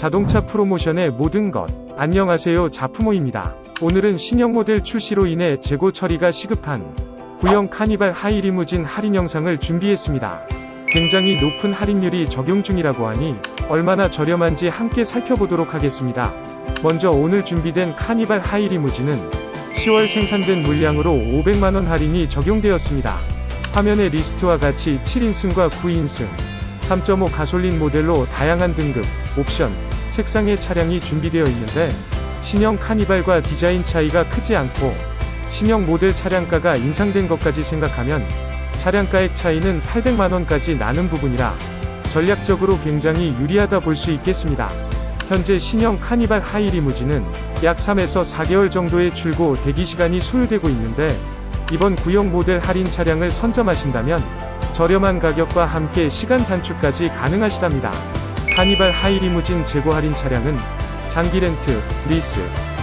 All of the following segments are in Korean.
자동차 프로모션의 모든 것. 안녕하세요. 자프모입니다. 오늘은 신형 모델 출시로 인해 재고 처리가 시급한 구형 카니발 하이리무진 할인 영상을 준비했습니다. 굉장히 높은 할인율이 적용 중이라고 하니 얼마나 저렴한지 함께 살펴보도록 하겠습니다. 먼저 오늘 준비된 카니발 하이리무진은 10월 생산된 물량으로 500만원 할인이 적용되었습니다. 화면의 리스트와 같이 7인승과 9인승, 3.5 가솔린 모델로 다양한 등급, 옵션, 색상의 차량이 준비되어 있는데 신형 카니발과 디자인 차이가 크지 않고 신형 모델 차량가가 인상된 것까지 생각하면 차량가액 차이는 800만원까지 나는 부분이라 전략적으로 굉장히 유리하다 볼 수 있겠습니다. 현재 신형 카니발 하이리무진은 약 3에서 4개월 정도의 출고 대기 시간이 소요되고 있는데 이번 구형 모델 할인 차량을 선점하신다면 저렴한 가격과 함께 시간 단축까지 가능하시답니다. 카니발 하이리무진 재고 할인 차량은 장기 렌트, 리스,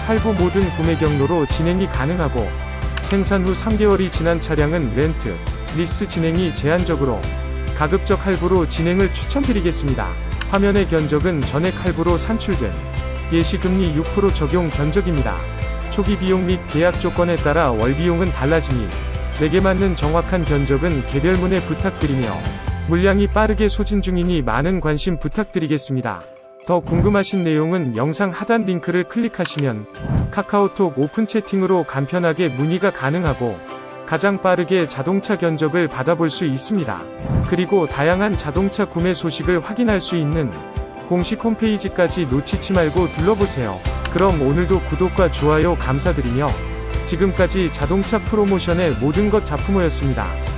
할부 모든 구매 경로로 진행이 가능하고 생산 후 3개월이 지난 차량은 렌트, 리스 진행이 제한적으로 가급적 할부로 진행을 추천드리겠습니다. 화면의 견적은 전액 할부로 산출된 예시금리 6% 적용 견적입니다. 초기 비용 및 계약 조건에 따라 월 비용은 달라지니 내게 맞는 정확한 견적은 개별문에 부탁드리며 물량이 빠르게 소진 중이니 많은 관심 부탁드리겠습니다. 더 궁금하신 내용은 영상 하단 링크를 클릭하시면 카카오톡 오픈 채팅으로 간편하게 문의가 가능하고 가장 빠르게 자동차 견적을 받아볼 수 있습니다. 그리고 다양한 자동차 구매 소식을 확인할 수 있는 공식 홈페이지까지 놓치지 말고 둘러보세요. 그럼 오늘도 구독과 좋아요 감사드리며 지금까지 자동차 프로모션의 모든 것 자프모였습니다.